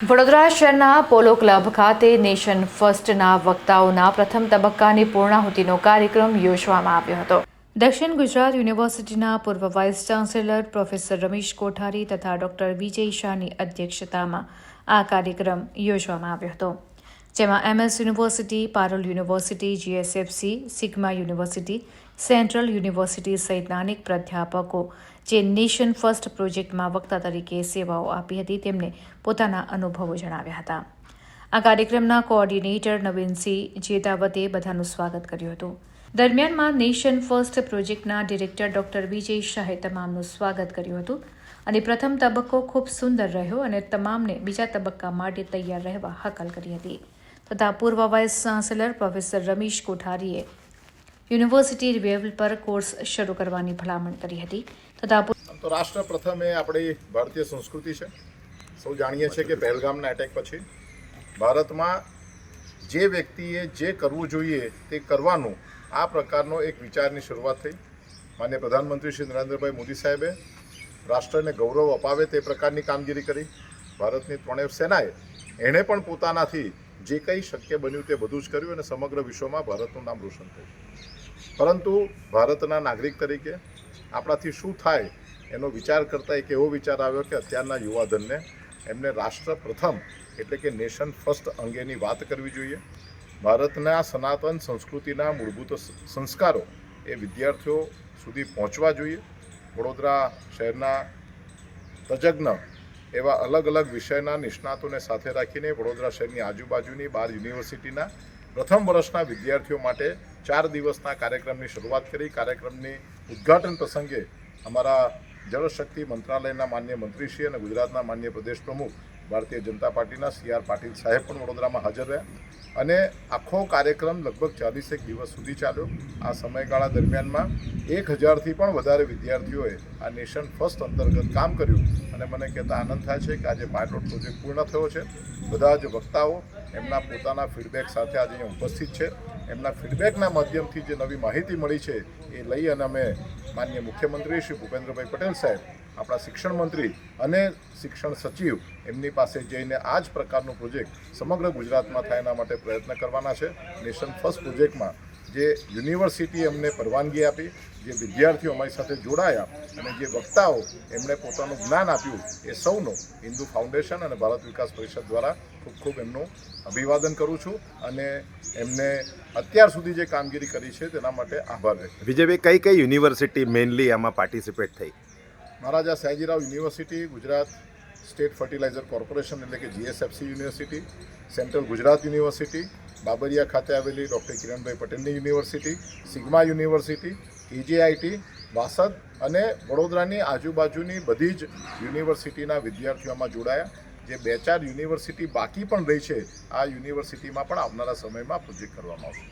વડોદરા શહેરના પોલો ક્લબ ખાતે નેશન ફર્સ્ટના વક્તાઓના પ્રથમ તબક્કાની પૂર્ણાહુતિનો કાર્યક્રમ યોજવામાં આવ્યો હતો. દક્ષિણ ગુજરાત યુનિવર્સિટીના પૂર્વ vice chancellor professor Ramesh Kothari તથા ડોક્ટર વિજય શાહની અધ્યક્ષતામાં આ કાર્યક્રમ યોજવામાં આવ્યો હતો. જેમાં MS university, Parul university, GSFC, Sigma university, central university સહિતના અનેક પ્રાધ્યાપકો જે નેશન ફર્સ્ટ પ્રોજેક્ટમાં વક્તા તરીકે સેવાઓ આપી હતી, તેમને પોતાના અનુભવો જણાવ્યા હતા. આ કાર્યક્રમના કોઓર્ડિનેટર નવીનસિંહ જેતાવતે બધાનું સ્વાગત કર્યું હતું. દરમિયાનમાં નેશન ફર્સ્ટ પ્રોજેક્ટના ડિરેક્ટર ડોક્ટર વિજય શાહે તમામનું સ્વાગત કર્યું હતું અને પ્રથમ તબક્કો ખૂબ સુંદર રહ્યો અને તમામને બીજા તબક્કા માટે તૈયાર રહેવા હકલ કરી હતી. તથા પૂર્વ વાઇસ ચાન્સેલર પ્રોફેસર રમેશ કોઠારીએ યુનિવર્સિટી લેવલ પર કોર્સ શરૂ કરવાની ભલામણ કરી હતી તથા તો રાષ્ટ્ર પ્રથમ એ આપણી ભારતીય સંસ્કૃતિ છે. સૌ જાણીએ છીએ કે પહેલગામના એટેક પછી ભારતમાં જે વ્યક્તિએ જે કરવું જોઈએ તે કરવાનું આ પ્રકારનો એક વિચારની શરૂઆત થઈ. માન્ય પ્રધાનમંત્રી શ્રી નરેન્દ્રભાઈ મોદી સાહેબે રાષ્ટ્રને ગૌરવ અપાવે તે પ્રકારની કામગીરી કરી. ભારતની ત્રણેય સેનાએ એણે પણ પોતાનાથી જે કંઈ શક્ય બન્યું તે બધું જ કર્યું અને સમગ્ર વિશ્વમાં ભારતનું નામ રોશન થયું. પરંતુ ભારતના નાગરિક તરીકે આપણાથી શું થાય એનો વિચાર કરતાં એક એવો વિચાર આવ્યો કે અત્યારના યુવાધનને એમને રાષ્ટ્ર પ્રથમ એટલે કે નેશન ફર્સ્ટ અંગેની વાત કરવી જોઈએ. ભારતના સનાતન સંસ્કૃતિના મૂળભૂત સંસ્કારો એ વિદ્યાર્થીઓ સુધી પહોંચવા જોઈએ. વડોદરા શહેરના તજજ્ઞ એવા અલગ અલગ વિષયના નિષ્ણાતોને સાથે રાખીને વડોદરા શહેરની આજુબાજુની બાર યુનિવર્સિટીના પ્રથમ વર્ષના વિદ્યાર્થીઓ માટે ચાર દિવસના કાર્યક્રમની શરૂઆત કરી. કાર્યક્રમની ઉદ્ઘાટન પ્રસંગે અમારા જળશક્તિ મંત્રાલયના માન્ય મંત્રીશ્રી અને ગુજરાતના માન્ય પ્રદેશ પ્રમુખ ભારતીય જનતા પાર્ટીના સી આર પાટીલ સાહેબ પણ વડોદરામાં હાજર રહ્યા. અને આખો કાર્યક્રમ લગભગ ચાલીસેક દિવસ સુધી ચાલ્યો. આ સમયગાળા દરમિયાનમાં એક હજારથી પણ વધારે વિદ્યાર્થીઓએ આ નેશન ફર્સ્ટ અંતર્ગત કામ કર્યું અને મને કહેતા આનંદ થાય છે કે આજે પાયલોટ પ્રોજેક્ટ પૂર્ણ થયો છે. બધા જ વક્તાઓ એમના પોતાના ફીડબેક સાથે આજે ઉપસ્થિત છે. એમના ફીડબેકના માધ્યમથી જે નવી માહિતી મળી છે, એ લઈ અને અમે માન્ય મુખ્યમંત્રી શ્રી ભૂપેન્દ્રભાઈ પટેલ સાહેબ, આપણા શિક્ષણ મંત્રી અને શિક્ષણ સચિવ એમની પાસે જઈને આ જ પ્રકારનો પ્રોજેક્ટ સમગ્ર ગુજરાતમાં થાય એના માટે પ્રયત્ન કરવાના છે. નેશન ફર્સ્ટ પ્રોજેક્ટમાં જે યુનિવર્સિટી એમને પરવાનગી આપી જે વિદ્યાર્થીઓ અમારી સાથે જોડાયા અને જે વક્તાઓ એમણે પોતાનું જ્ઞાન આપ્યું એ સૌનો હિન્દુ ફાઉન્ડેશન અને ભારત વિકાસ પરિષદ દ્વારા ખૂબ ખૂબ એમનું અભિવાદન કરું છું અને એમને અત્યાર સુધી જે કામગીરી કરી છે તેના માટે આભાર વ્યક્ત વિજયભાઈ કઈ કઈ યુનિવર્સિટી મેઇનલી આમાં પાર્ટિસિપેટ થઈ? Maharaja Sayajirao university Gujarat state fertilizer corporation એટલે કે GSFC university central Gujarat university Babariya ખાતે આવેલી ડૉક્ટર કિરણભાઈ પટેલની university, Sigma university KGIT Vasad અને વડોદરાની આજુબાજુની બધી જ યુનિવર્સિટીના વિદ્યાર્થીઓમાં જોડાયા. જે બે ચાર યુનિવર્સિટી બાકી પણ રહી છે, આ યુનિવર્સિટીમાં પણ આવનારા સમયમાં પ્રોજેક્ટ કરવામાં આવશે.